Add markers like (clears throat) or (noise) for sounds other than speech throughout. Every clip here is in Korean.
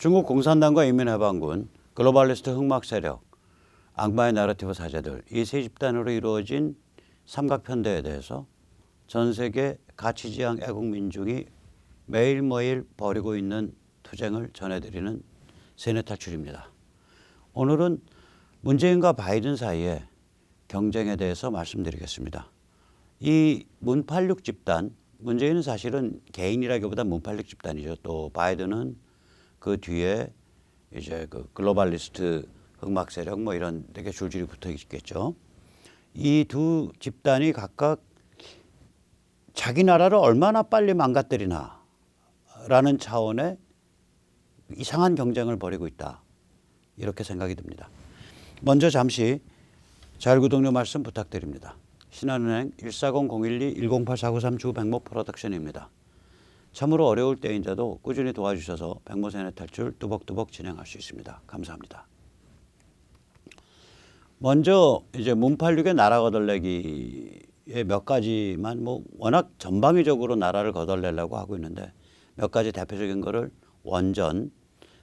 중국 공산당과 인민해방군, 글로벌리스트 흑막 세력, 악마의 나라티브 사제들 이 세 집단으로 이루어진 삼각편대에 대해서 전 세계 가치지향 애국민중이 매일매일 벌이고 있는 투쟁을 전해드리는 세뇌 탈출입니다. 오늘은 문재인과 바이든 사이의 경쟁에 대해서 말씀드리겠습니다. 이 문팔육 집단, 문재인은 사실은 개인이라기보다 문팔육 집단이죠. 또 바이든은 그 뒤에 이제 그 글로벌리스트 흑막 세력 뭐 이런 되게 줄줄이 붙어 있겠죠. 이 두 집단이 각각 자기 나라를 얼마나 빨리 망가뜨리나라는 차원의 이상한 경쟁을 벌이고 있다. 이렇게 생각이 듭니다. 먼저 잠시 자율구독료 말씀 부탁드립니다. 신한은행 140-012-108493 주백모 프로덕션입니다. 참으로 어려울 때인데도 꾸준히 도와주셔서 백모세네 탈출 뚜벅뚜벅 진행할 수 있습니다. 감사합니다. 먼저 이제 문팔육의 나라 거덜내기의 몇 가지만 뭐 워낙 전방위적으로 나라를 거덜내려고 하고 있는데 몇 가지 대표적인 거를 원전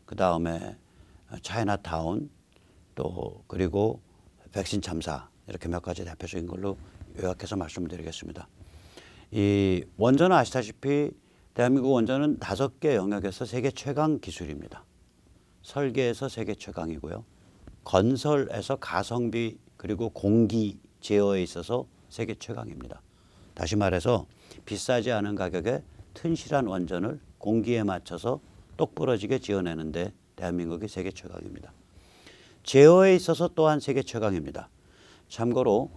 그 다음에 차이나타운 또 그리고 백신 참사 이렇게 몇 가지 대표적인 걸로 요약해서 말씀드리겠습니다. 이 원전은 아시다시피 대한민국 원전은 다섯 개 영역에서 세계 최강 기술입니다. 설계에서 세계 최강이고요. 건설에서 가성비 그리고 공기 제어에 있어서 세계 최강입니다. 다시 말해서 비싸지 않은 가격에 튼실한 원전을 공기에 맞춰서 똑부러지게 지어내는데 대한민국이 세계 최강입니다. 제어에 있어서 또한 세계 최강입니다. 참고로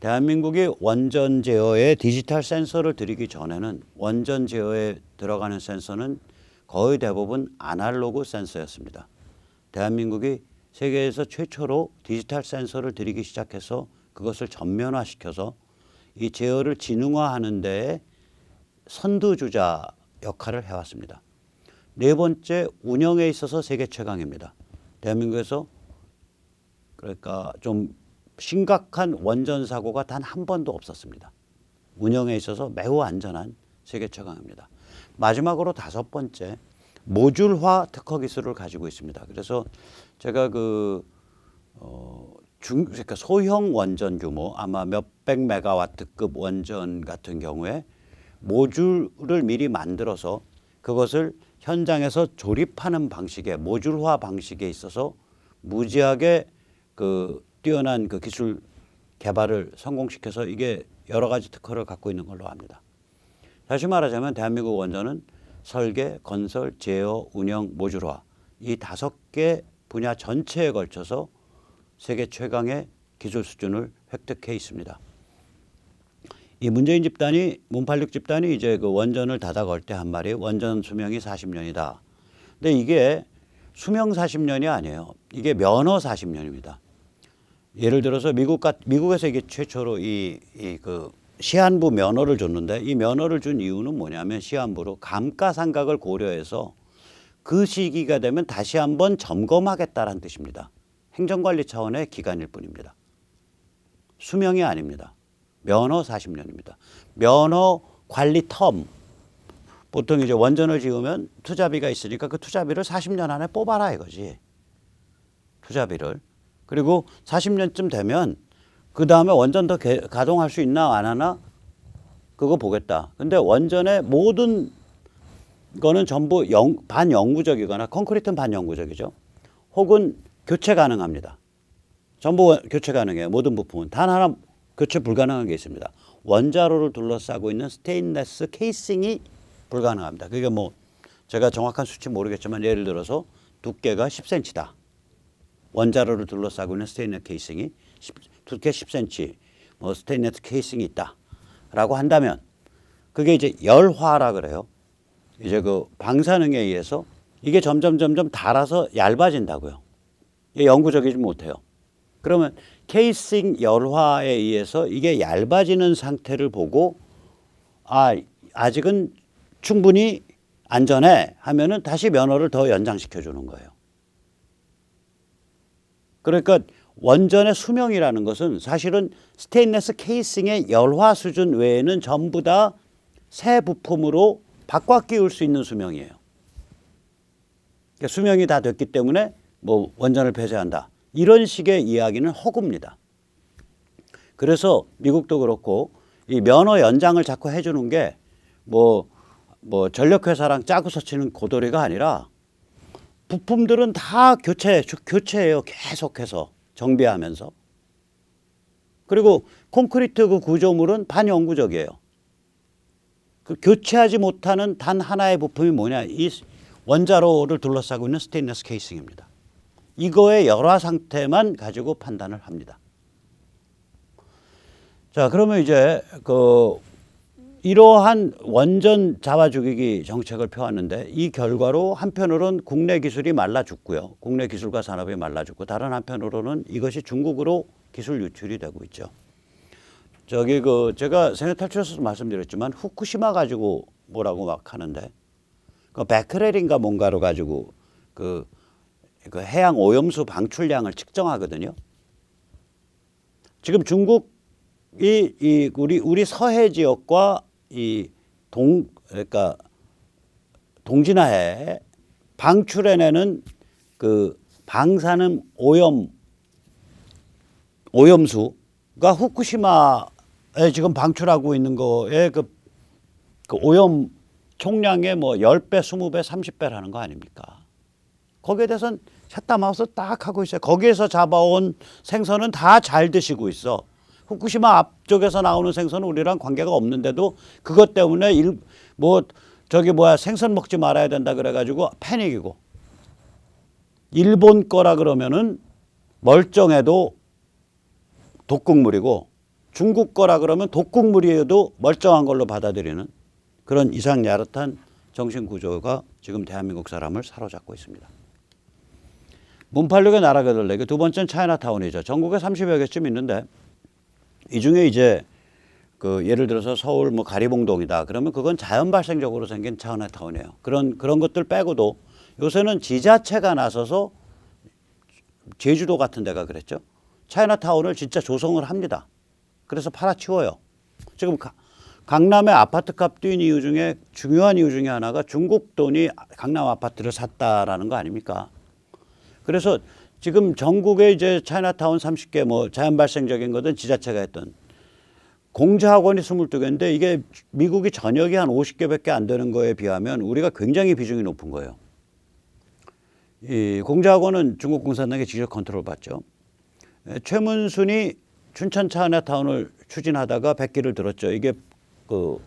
대한민국이 원전 제어에 디지털 센서를 들이기 전에는 원전 제어에 들어가는 센서는 거의 대부분 아날로그 센서였습니다. 대한민국이 세계에서 최초로 디지털 센서를 들이기 시작해서 그것을 전면화시켜서 이 제어를 지능화하는 데에 선두주자 역할을 해왔습니다. 네 번째 운영에 있어서 세계 최강입니다. 대한민국에서 그러니까 좀 심각한 원전 사고가 단 한 번도 없었습니다. 운영에 있어서 매우 안전한 세계 최강입니다. 마지막으로 다섯 번째 모듈화 특허 기술을 가지고 있습니다. 그래서 제가 그 어, 중, 그러니까 소형 원전 규모 아마 몇백 메가와트급 원전 같은 경우에 모듈을 미리 만들어서 그것을 현장에서 조립하는 방식의 모듈화 방식에 있어서 무지하게 그 뛰어난 그 기술 개발을 성공시켜서 이게 여러 가지 특허를 갖고 있는 걸로 압니다. 다시 말하자면 대한민국 원전은 설계, 건설, 제어, 운영, 모듈화 이 다섯 개 분야 전체에 걸쳐서 세계 최강의 기술 수준을 획득해 있습니다. 이 문재인 집단이 문팔육 집단이 이제 그 원전을 닫아 걸 때 한 말이 원전 수명이 40년이다. 근데 이게 수명 40년이 아니에요. 이게 면허 40년입니다. 예를 들어서 미국 같 미국에서 이게 최초로 이 이 그 시한부 면허를 줬는데 이 면허를 준 이유는 뭐냐면 시한부로 감가상각을 고려해서 그 시기가 되면 다시 한번 점검하겠다라는 뜻입니다. 행정관리 차원의 기간일 뿐입니다. 수명이 아닙니다. 면허 40년입니다. 면허 관리 텀 보통 이제 원전을 지으면 투자비가 있으니까 그 투자비를 40년 안에 뽑아라 이거지. 투자비를. 그리고 40년쯤 되면 그 다음에 원전 더 개, 가동할 수 있나 안 하나 그거 보겠다. 근데 원전의 모든 거는 전부 영, 반영구적이거나 콘크리트는 반영구적이죠. 혹은 교체 가능합니다. 전부 교체 가능해요. 모든 부품은 단 하나 교체 불가능한 게 있습니다. 원자로를 둘러싸고 있는 스테인레스 케이싱이 불가능합니다. 그게 뭐 제가 정확한 수치 모르겠지만 예를 들어서 두께가 10cm다. 원자로를 둘러싸고 있는 스테인레스 케이싱이 10, 두께 10cm 뭐 스테인레스 케이싱이 있다라고 한다면 그게 이제 열화라 그래요. 이제 그 방사능에 의해서 이게 점점 점점 닳아서 얇아진다고요. 영구적이지 못해요. 그러면 케이싱 열화에 의해서 이게 얇아지는 상태를 보고 아 아직은 충분히 안전해 하면은 다시 면허를 더 연장시켜 주는 거예요. 그러니까 원전의 수명이라는 것은 사실은 스테인레스 케이싱의 열화 수준 외에는 전부 다 새 부품으로 바꿔 끼울 수 있는 수명이에요. 그러니까 수명이 다 됐기 때문에 뭐 원전을 폐쇄한다. 이런 식의 이야기는 허구입니다. 그래서 미국도 그렇고 이 면허 연장을 자꾸 해주는 게 뭐 뭐 전력회사랑 짜고 서 치는 고도리가 아니라 부품들은 다 교체 교체해요 계속해서 정비하면서 그리고 콘크리트 그 구조물은 반영구적이에요. 그 교체하지 못하는 단 하나의 부품이 뭐냐 이 원자로를 둘러싸고 있는 스테인리스 케이싱입니다. 이거의 열화 상태만 가지고 판단을 합니다. 자, 그러면 이제 그 이러한 원전 잡아 죽이기 정책을 펴왔는데 이 결과로 한편으로는 국내 기술이 말라 죽고요. 국내 기술과 산업이 말라 죽고 다른 한편으로는 이것이 중국으로 기술 유출이 되고 있죠. 저기 그 제가 생애 탈출에서 말씀드렸지만 후쿠시마 가지고 뭐라고 막 하는데 그 베크렐인가 뭔가로 가지고 그, 그 해양 오염수 방출량을 측정하거든요. 지금 중국 이 이 우리 우리 서해 지역과 이 동 그러니까 동진하에 방출해내는 그 방사능 오염 오염수가 후쿠시마에 지금 방출하고 있는 거에 그, 그 오염 총량의 뭐 10배, 20배, 30배라는 거 아닙니까? 거기에 대해서는 샷다마우스 딱 하고 있어요. 거기에서 잡아온 생선은 다 잘 드시고 있어. 후쿠시마 앞쪽에서 나오는 생선은 우리랑 관계가 없는데도 그것 때문에 일, 뭐 저기 뭐야 생선 먹지 말아야 된다 그래가지고 패닉이고 일본 거라 그러면은 멀쩡해도 독극물이고 중국 거라 그러면 독극물이어도 멀쩡한 걸로 받아들이는 그런 이상 야릇한 정신 구조가 지금 대한민국 사람을 사로잡고 있습니다. 문팔육의 나라가 들레기 두 번째는 차이나타운이죠. 전국에 30여 개쯤 있는데 이 중에 이제 그 예를 들어서 서울 뭐 가리봉동이다 그러면 그건 자연 발생적으로 생긴 차이나타운이에요. 그런 그런 것들 빼고도 요새는 지자체가 나서서 제주도 같은 데가 그랬죠. 차이나타운을 진짜 조성을 합니다. 그래서 팔아치워요. 지금 가, 강남의 아파트 값 뛴 이유 중에 중요한 이유 중에 하나가 중국 돈이 강남 아파트를 샀다라는 거 아닙니까? 그래서 지금 전국에 이제 차이나타운 30개 뭐 자연 발생적인 거든 지자체가 했던 공자학원이 22개인데 이게 미국이 전역이 한 50개밖에 안 되는 거에 비하면 우리가 굉장히 비중이 높은 거예요. 이 공자학원은 중국 공산당에 직접 컨트롤 받죠. 에, 최문순이 춘천 차이나타운을 추진하다가 백기를 들었죠. 이게 그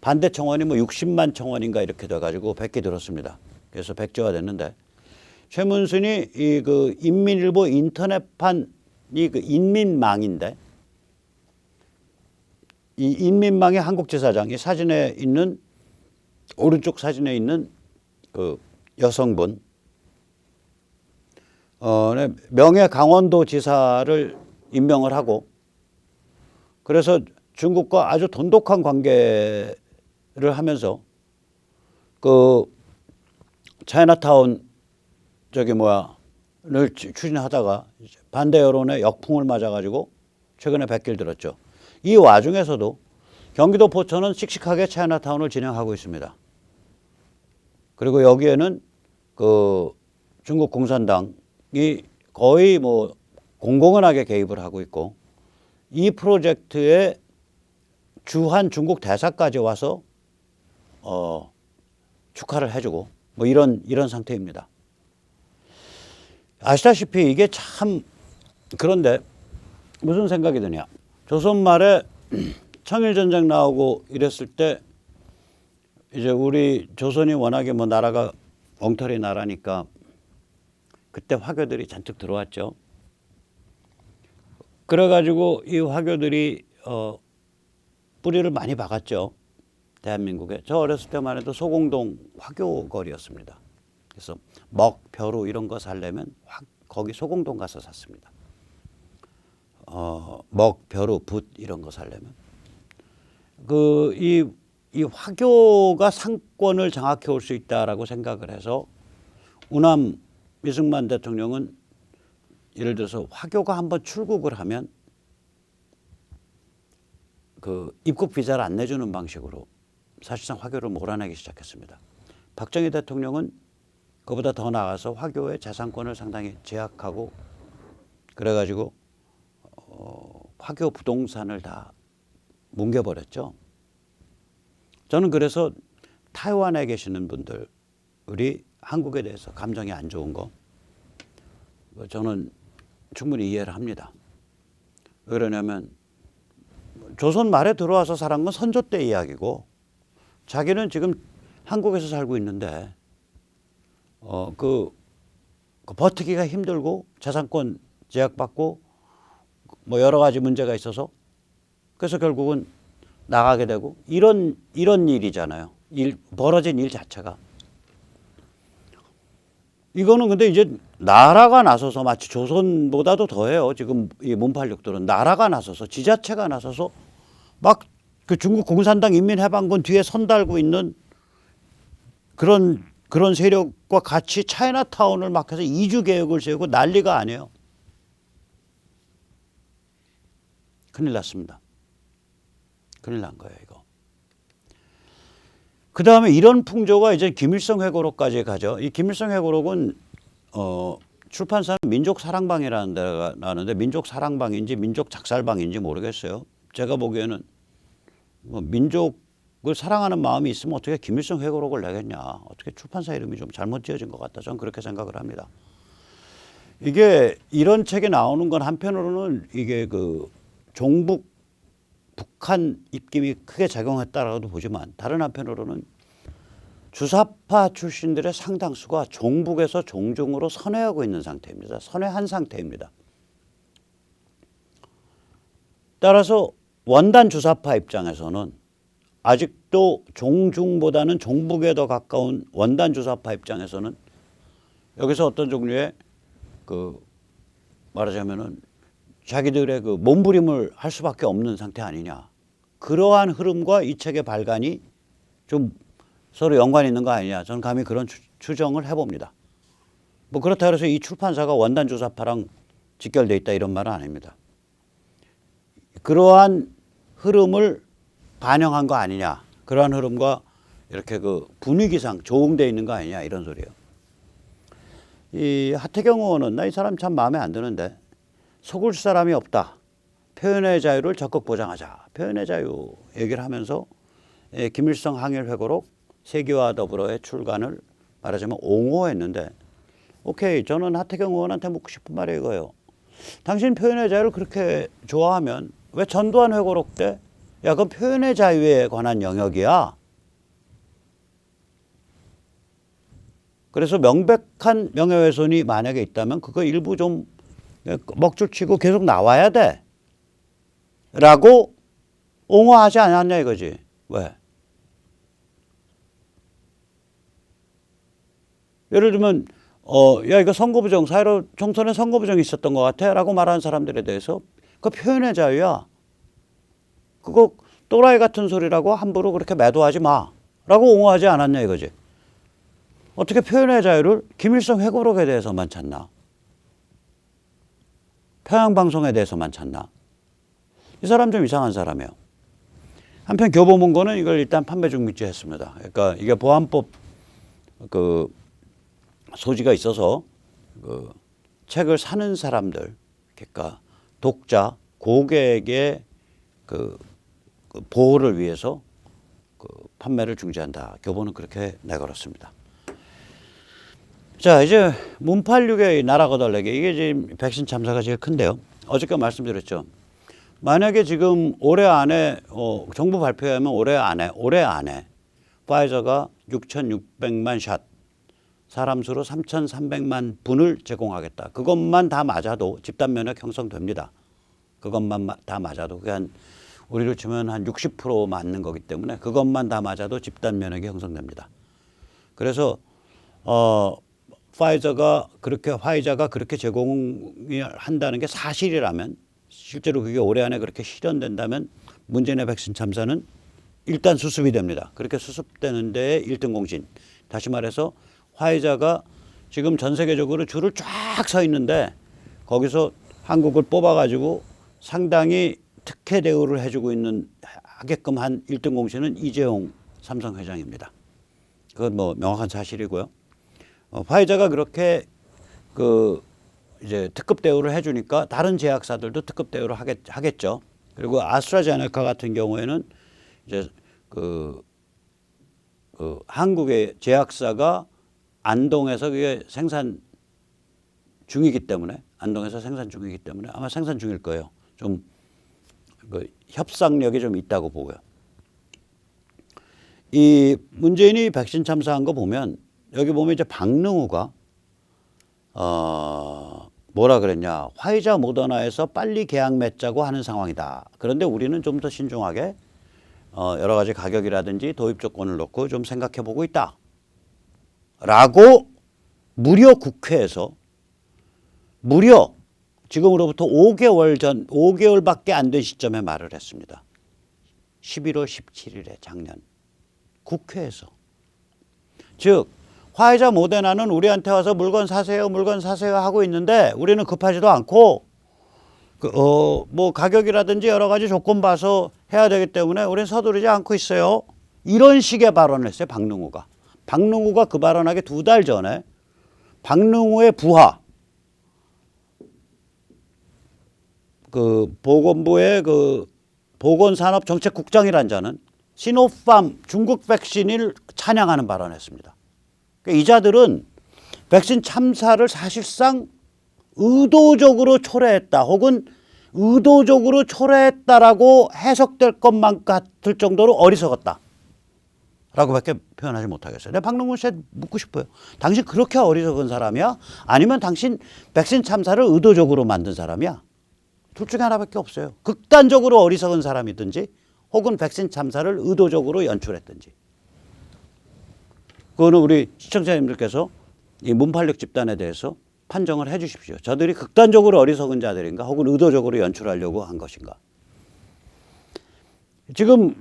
반대 청원이 뭐 60만 청원인가 이렇게 돼가지고 백기 들었습니다. 그래서 백조가 됐는데 최문순이 이 그 인민일보 인터넷판 이 그 인민망인데 이 인민망의 한국지사장이 사진에 있는 오른쪽 사진에 있는 그 여성분. 어, 네, 명예 강원도 지사를 임명을 하고 그래서 중국과 아주 돈독한 관계를 하면서 그 차이나타운 저기 뭐야를 추진하다가 반대 여론의 역풍을 맞아가지고 최근에 백길 들었죠. 이 와중에서도 경기도 포천은 씩씩하게 차이나타운을 진행하고 있습니다. 그리고 여기에는 그 중국 공산당이 거의 뭐 공공연하게 개입을 하고 있고 이 프로젝트에 주한 중국 대사까지 와서 어 축하를 해주고 뭐 이런 이런 상태입니다. 아시다시피 이게 참 그런데 무슨 생각이 드냐? 조선 말에 (clears throat) 청일 전쟁 나오고 이랬을 때 이제 우리 조선이 워낙에 뭐 나라가 엉터리 나라니까 그때 화교들이 잔뜩 들어왔죠. 그래가지고 이 화교들이 어 뿌리를 많이 박았죠. 대한민국에. 저 어렸을 때만 해도 소공동 화교 거리였습니다. 그래서 먹, 벼루 이런 거 살려면 화, 거기 소공동 가서 샀습니다. 어, 먹, 벼루, 붓 이런 거 살려면 그이 이 화교가 상권을 장악해 올 수 있다라고 생각을 해서 우남 이승만 대통령은 예를 들어서 화교가 한번 출국을 하면 그 입국 비자를 안 내주는 방식으로 사실상 화교를 몰아내기 시작했습니다. 박정희 대통령은 그보다 더 나아가서 화교의 재산권을 상당히 제약하고 그래가지고 어, 화교 부동산을 다 뭉개버렸죠. 저는 그래서 타이완에 계시는 분들이 한국에 대해서 감정이 안 좋은 거 저는 충분히 이해를 합니다. 왜 그러냐면 조선 말에 들어와서 살은 건 선조 때 이야기고 자기는 지금 한국에서 살고 있는데 어 그 그 버티기가 힘들고 재산권 제약받고 뭐 여러 가지 문제가 있어서 그래서 결국은 나가게 되고 이런 이런 일이잖아요. 일 벌어진 일 자체가 이거는 근데 이제 나라가 나서서 마치 조선보다도 더해요. 지금 이 문팔육들은 나라가 나서서 지자체가 나서서 막 그 중국 공산당 인민해방군 뒤에 선 달고 있는 그런 그런 세력과 같이 차이나타운을 막 해서 이주 계획을 세우고 난리가 아니에요. 큰일 났습니다. 큰일 난 거예요, 이거. 그 다음에 이런 풍조가 이제 김일성 회고록까지 가죠. 이 김일성 회고록은 어, 출판사는 민족사랑방이라는 데가 나는데 민족사랑방인지 민족작살방인지 모르겠어요. 제가 보기에는 뭐 민족 을 사랑하는 마음이 있으면 어떻게 김일성 회고록을 내겠냐. 어떻게 출판사 이름이 좀 잘못 지어진 것 같다. 저는 그렇게 생각을 합니다. 이게 이런 책이 나오는 건 한편으로는 이게 그 종북 북한 입김이 크게 작용했다라고도 보지만 다른 한편으로는 주사파 출신들의 상당수가 종북에서 종중으로 선회하고 있는 상태입니다. 선회한 상태입니다. 따라서 원단 주사파 입장에서는 아직도 종중보다는 종북에 더 가까운 원단 주사파 입장에서는 여기서 어떤 종류의 그 말하자면은 자기들의 그 몸부림을 할 수밖에 없는 상태 아니냐. 그러한 흐름과 이 책의 발간이 좀 서로 연관이 있는 거 아니냐. 저는 감히 그런 추, 추정을 해봅니다. 뭐 그렇다 해서 이 출판사가 원단 주사파랑 직결돼 있다 이런 말은 아닙니다. 그러한 흐름을 반영한 거 아니냐. 그러한 흐름과 이렇게 그 분위기상 조응돼 있는 거 아니냐 이런 소리예요. 이 하태경 의원은 나 이 사람 참 마음에 안 드는데 속을 사람이 없다. 표현의 자유를 적극 보장하자. 표현의 자유 얘기를 하면서 예, 김일성 항일 회고록 세계와 더불어의 출간을 말하자면 옹호했는데 오케이 저는 하태경 의원한테 묻고 싶은 말이 이거예요. 당신 표현의 자유를 그렇게 좋아하면 왜 전두환 회고록 때 야, 그건 표현의 자유에 관한 영역이야. 그래서 명백한 명예훼손이 만약에 있다면 그거 일부 좀 먹줄 치고 계속 나와야 돼. 라고 옹호하지 않았냐 이거지. 왜? 예를 들면 어, 야 이거 선거부정 사회로 총선에 선거부정이 있었던 것 같아라고 말하는 사람들에 대해서 그 표현의 자유야. 그거 또라이 같은 소리라고 함부로 그렇게 매도하지 마라고 옹호하지 않았냐 이거지. 어떻게 표현의 자유를 김일성 회고록에 대해서만 찾나? 평양방송에 대해서만 찾나? 이 사람 좀 이상한 사람이에요. 한편 교보문고는 이걸 일단 판매 중립제 했습니다. 그러니까 이게 보안법 그 소지가 있어서 그 책을 사는 사람들, 그러니까 독자, 고객의 그, 그 보호를 위해서 그 판매를 중지한다. 교보는 그렇게 내걸었습니다. 자 이제 문팔육의 나라 거덜내기 이게 지금 백신 참사가 제일 큰데요. 어저께 말씀드렸죠. 만약에 지금 올해 안에 어, 정부 발표에 하면 올해 안에 올해 안에 파이저가 6,600만 샷 사람 수로 3,300만 분을 제공하겠다. 그것만 다 맞아도 집단 면역 형성됩니다. 그것만 마- 다 맞아도 그게 한 우리로 치면 한 60% 맞는 거기 때문에 그것만 다 맞아도 집단 면역이 형성됩니다. 그래서 어 파이저가 그렇게 화이자가 그렇게 제공을 한다는 게 사실이라면 실제로 그게 올해 안에 그렇게 실현된다면 문재인의 백신 참사는 일단 수습이 됩니다. 그렇게 수습되는 데에 일등 공신. 다시 말해서 화이자가 지금 전 세계적으로 줄을 쫙 서 있는데 거기서 한국을 뽑아가지고 상당히 특혜 대우를 해주고 있는 하게끔 한 일등 공신은 이재용 삼성 회장입니다. 그건 뭐 명확한 사실이고요. 어, 화이자가 그렇게 그 이제 특급 대우를 해주니까 다른 제약사들도 특급 대우를 하겠, 하겠죠. 그리고 아스트라제네카 같은 경우에는 이제 그, 그 한국의 제약사가 안동에서 그게 생산 중이기 때문에 안동에서 생산 중이기 때문에 아마 생산 중일 거예요. 좀 그 협상력이 좀 있다고 보고요. 이 문재인이 백신 참사한 거 보면 여기 보면 이제 박능우가 어 뭐라 그랬냐 화이자 모더나에서 빨리 계약 맺자고 하는 상황이다. 그런데 우리는 좀 더 신중하게 어 여러 가지 가격이라든지 도입 조건을 놓고 좀 생각해 보고 있다. 라고 무려 국회에서 무려 지금으로부터 5개월 전 5개월밖에 안 된 시점에 말을 했습니다. 11월 17일에 작년 국회에서 즉 화이자 모데나는 우리한테 와서 물건 사세요, 물건 사세요 하고 있는데 우리는 급하지도 않고 그, 어, 뭐 가격이라든지 여러 가지 조건 봐서 해야 되기 때문에 우리는 서두르지 않고 있어요. 이런 식의 발언을 했어요, 박능우가. 박능우가 그 발언하기 두 달 전에 박능우의 부하 그 보건부의 그 보건산업정책국장이란 자는 시노팜 중국 백신을 찬양하는 발언했습니다. 그러니까 이 자들은 백신 참사를 사실상 의도적으로 초래했다 혹은 의도적으로 초래했다라고 해석될 것만 같을 정도로 어리석었다. 라고밖에 표현하지 못하겠어요. 내가 박능훈 씨에 묻고 싶어요. 당신 그렇게 어리석은 사람이야? 아니면 당신 백신 참사를 의도적으로 만든 사람이야? 둘 중에 하나밖에 없어요. 극단적으로 어리석은 사람이든지 혹은 백신 참사를 의도적으로 연출했든지. 그거는 우리 시청자님들께서 이 문팔력 집단에 대해서 판정을 해 주십시오. 저들이 극단적으로 어리석은 자들인가 혹은 의도적으로 연출하려고 한 것인가. 지금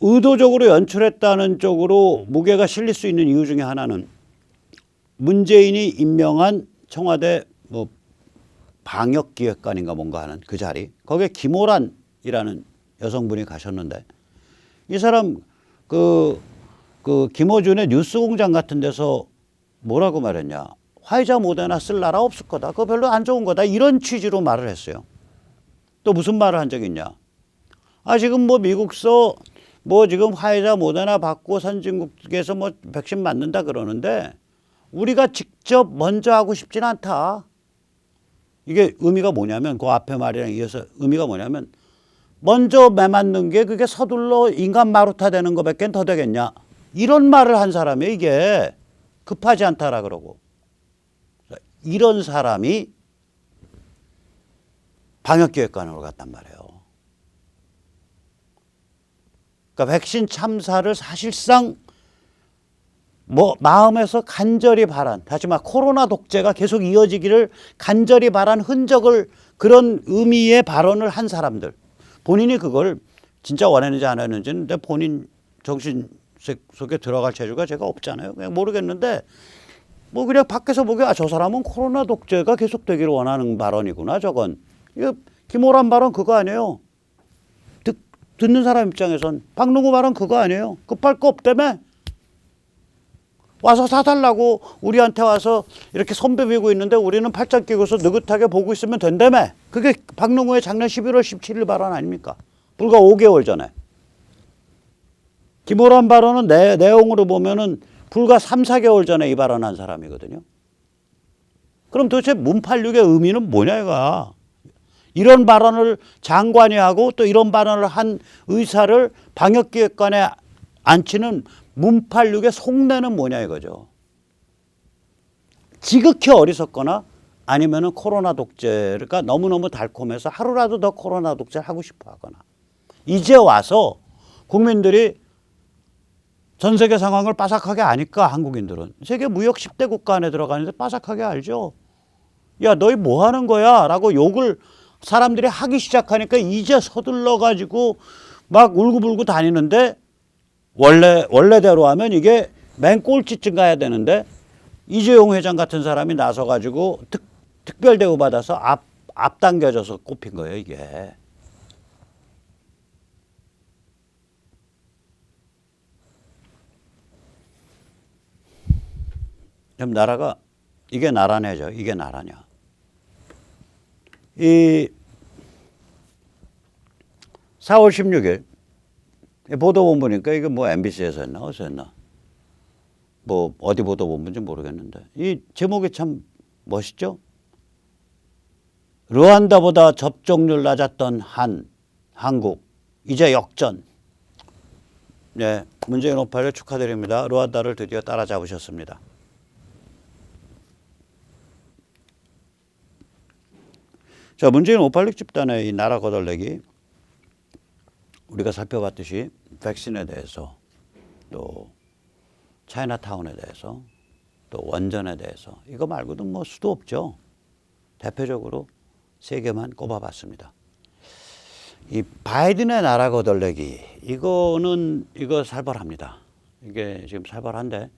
의도적으로 연출했다는 쪽으로 무게가 실릴 수 있는 이유 중에 하나는 문재인이 임명한 청와대 뭐 방역 기획관인가 뭔가 하는 그 자리. 거기에 김호란이라는 여성분이 가셨는데 이 사람 그, 그 김어준의 뉴스공장 같은 데서 뭐라고 말했냐. 화이자 모데나 쓸 나라 없을 거다. 그거 별로 안 좋은 거다. 이런 취지로 말을 했어요. 또 무슨 말을 한 적이 있냐. 아 지금 뭐 미국서 뭐 지금 화이자 모데나 받고 선진국에서 뭐 백신 맞는다 그러는데 우리가 직접 먼저 하고 싶진 않다. 이게 의미가 뭐냐면 그 앞에 말이랑 이어서 의미가 뭐냐면 먼저 매 맞는 게 그게 서둘러 인간 마루타 되는 거밖에 더 되겠냐 이런 말을 한 사람이 이게 급하지 않다라 그러고 이런 사람이 방역기획관으로 갔단 말이에요. 그러니까 백신 참사를 사실상 뭐 마음에서 간절히 바란 다시 말 코로나 독재가 계속 이어지기를 간절히 바란 흔적을 그런 의미의 발언을 한 사람들 본인이 그걸 진짜 원했는지 안 했는지는 내 본인 정신 속에 들어갈 재주가 제가 없잖아요. 그냥 모르겠는데 뭐 그냥 밖에서 보기에 아, 저 사람은 코로나 독재가 계속되기를 원하는 발언이구나 저건 이거 김호란 발언 그거 아니에요. 듣, 듣는 사람 입장에선 박능우 발언 그거 아니에요. 급할 거 없다며 와서 사달라고 우리한테 와서 이렇게 손 베비고 있는데 우리는 팔짱 끼고서 느긋하게 보고 있으면 된다며. 그게 박능우의 작년 11월 17일 발언 아닙니까? 불과 5개월 전에. 김호란 발언은 내, 내용으로 보면은 불과 3, 4개월 전에 이 발언한 사람이거든요. 그럼 도대체 문팔육의 의미는 뭐냐 이가 이런 발언을 장관이 하고 또 이런 발언을 한 의사를 방역기획관에 앉히는 문팔육의 속내는 뭐냐 이거죠. 지극히 어리석거나 아니면은 코로나 독재가 너무너무 달콤해서 하루라도 더 코로나 독재를 하고 싶어 하거나 이제 와서 국민들이 전 세계 상황을 빠삭하게 아니까 한국인들은 세계 무역 10대 국가 안에 들어가는데 빠삭하게 알죠. 야 너희 뭐 하는 거야? 라고 욕을 사람들이 하기 시작하니까 이제 서둘러 가지고 막 울고불고 다니는데 원래 원래대로 하면 이게 맨 꼴찌쯤 가야 되는데 이재용 회장 같은 사람이 나서 가지고 특, 특별 대우 받아서 앞 앞당겨져서 꼽힌 거예요 이게. 좀 나라가 이게 나라냐죠. 이게 나라냐. 이 4월 16일 보도본 부니까 이게 뭐 MBC에서 했나 어디서 했나 뭐 어디 보도본부인지 모르겠는데 이 제목이 참 멋있죠. 르완다보다 접종률 낮았던 한 한국 이제 역전. 네, 문재인 5.18을 축하드립니다. 르완다를 드디어 따라잡으셨습니다. 자, 문재인 5.86 집단의 이 나라 거덜내기 우리가 살펴봤듯이 백신에 대해서 또 차이나타운에 대해서 또 원전에 대해서 이거 말고도 뭐 수도 없죠. 대표적으로 세 개만 꼽아봤습니다. 이 바이든의 나라 거덜내기 이거는 이거 살벌합니다. 이게 지금 살벌한데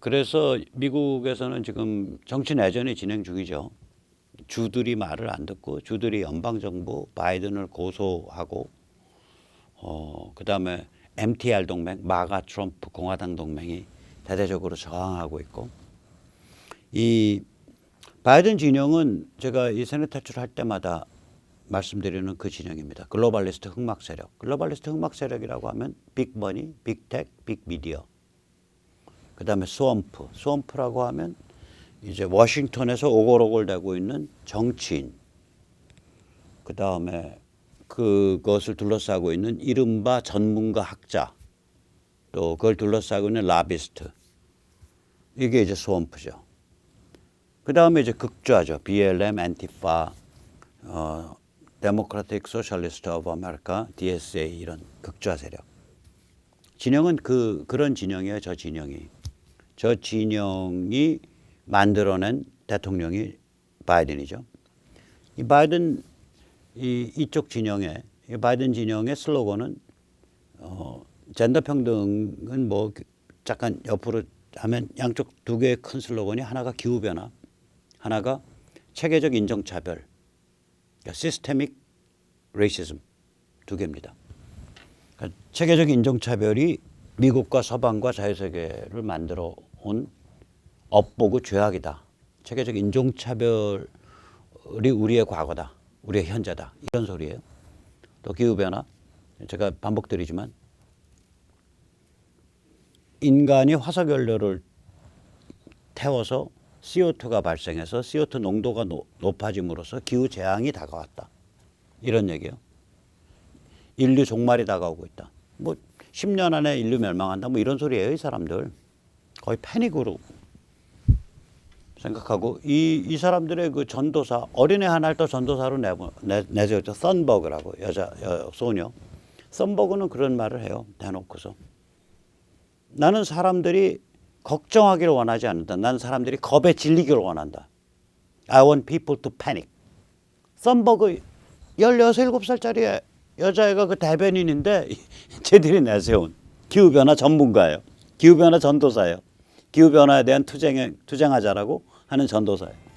그래서 미국에서는 지금 정치 내전이 진행 중이죠. 주들이 말을 안 듣고 주들이 연방 정부 바이든을 고소하고 어 그다음에 MTR 동맹 마가 트럼프 공화당 동맹이 대대적으로 저항하고 있고 이 바이든 진영은 제가 이 세뇌 탈출할 때마다 말씀드리는 그 진영입니다. 글로벌리스트 흑막 세력. 글로벌리스트 흑막 세력이라고 하면 빅머니, 빅텍, 빅미디어. 그다음에 스왑프. 스왑프라고 하면 이제 워싱턴에서 오골오골대고 있는 정치인. 그다음에 그것을 둘러싸고 있는 이른바 전문가 학자. 또 그걸 둘러싸고 있는 라비스트. 이게 이제 스왑프죠. 그 다음에 이제 극좌죠. BLM, 안티파, 어, 데모크라틱 소셜리스트 오브 아메리카, DSA 이런 극좌 세력. 진영은 그 그런 진영이에요. 저 진영이. 저 진영이 만들어낸 대통령이 바이든이죠. 이 바이든 이 이쪽 진영의 이 바이든 진영의 슬로건은 어, 젠더 평등은 뭐 잠깐 옆으로 하면 양쪽 두 개의 큰 슬로건이 하나가 기후 변화, 하나가 체계적 인종 차별, 시스테믹 레이시즘 두 개입니다. 그러니까 체계적 인종 차별이 미국과 서방과 자유세계를 만들어 온 업보고 죄악이다. 체계적 인종 차별이 우리의 과거다. 우리의 현재다. 이런 소리예요. 또 기후 변화 제가 반복드리지만 인간이 화석 연료를 태워서 CO2가 발생해서 CO2 농도가 노, 높아짐으로써 기후 재앙이 다가왔다. 이런 얘기예요. 인류 종말이 다가오고 있다. 뭐 10년 안에 인류 멸망한다. 뭐 이런 소리예요, 이 사람들. 거의 패닉으로 생각하고 이, 이 사람들의 그 전도사 어린애 하나를 또 전도사로 내세웠죠. 썬버그라고 여자 여, 소녀. 썬버그는 그런 말을 해요. 대놓고서. 나는 사람들이 걱정하기를 원하지 않는다. 나는 사람들이 겁에 질리기를 원한다. I want people to panic. 썬버그 16, 17살짜리 여자애가 그 대변인인데 (laughs) 쟤들이 내세운 기후변화 전문가예요. 기후변화 전도사예요. 기후 변화에 대한 투쟁에, 투쟁하자라고 하는 전도사예요.